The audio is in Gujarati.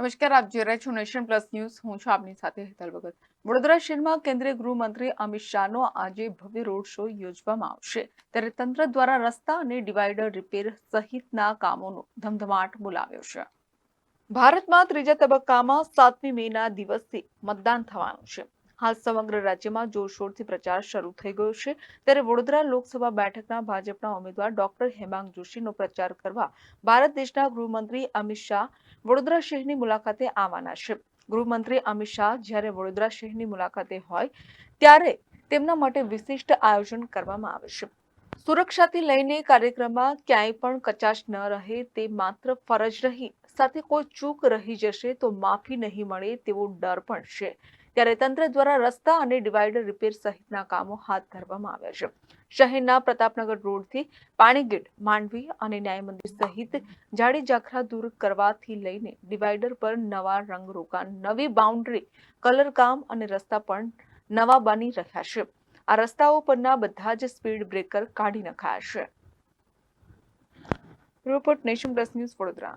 નમસ્કાર, આપ જોઈ રહ્યા છો નેશન પ્લસ ન્યૂઝ. હું છું આપની સાથે હેતલ ભગત. વડોદરા શહેરમાં કેન્દ્રીય ગૃહમંત્રી અમિત શાહનો આજે ભવ્ય રોડ શો યોજવામાં આવશે. ત્યારે તંત્ર દ્વારા રસ્તા અને ડિવાઈડર રિપેર સહિતના કામોનો ધમધમાટ બોલાવ્યો છે. ભારતમાં ત્રીજા તબક્કામાં સાતમી મેના દિવસથી મતદાન થવાનું છે. હાલ સમગ્ર રાજ્યમાં જોરશોરથી પ્રચાર શરૂ થઈ ગયો છે. ત્યારે વડોદરા લોકસભા બેઠકના ભાજપના ઉમેદવાર ડોક્ટર હેમાંગ જોશીનો પ્રચાર કરવા ભારત દેશના ગૃહમંત્રી અમિત શાહ વડોદરા શહેરની મુલાકાતે આવવાના છે. ગૃહમંત્રી અમિત શાહ જ્યારે વડોદરા શહેરની મુલાકાતે હોય ત્યારે તેમના માટે વિશિષ્ટ આયોજન કરવામાં આવે છે. સુરક્ષાથી લઈને કાર્યક્રમમાં ક્યાંય પણ કચાશ ન રહે તે માત્ર ફરજ રહી સાથે કોઈ ચૂક રહી જશે તો માફી નહીં મળે તેવો ડર પણ છે. ત્યારે તંત્ર દ્વારા રસ્તા અને ડિવાઈડર રિપેર સહિતના કામો હાથ ધરવામાં આવ્યા છે. શહેરના પ્રતાપનગર રોડથી પાણીગેટ, માંડવી અને ન્યાય મંદિર સહિત જાડી જાખરા દૂર કરવાથી લઈને ડિવાઈડર પર નવા રંગ રોકાણ, નવી બાઉન્ડ્રી કલરકામ અને રસ્તા પણ નવા બની રહ્યા છે. આ રસ્તાઓ પરના બધા જ સ્પીડ બ્રેકર કાઢી નખાયા છે. Report nation plus news Vadodara.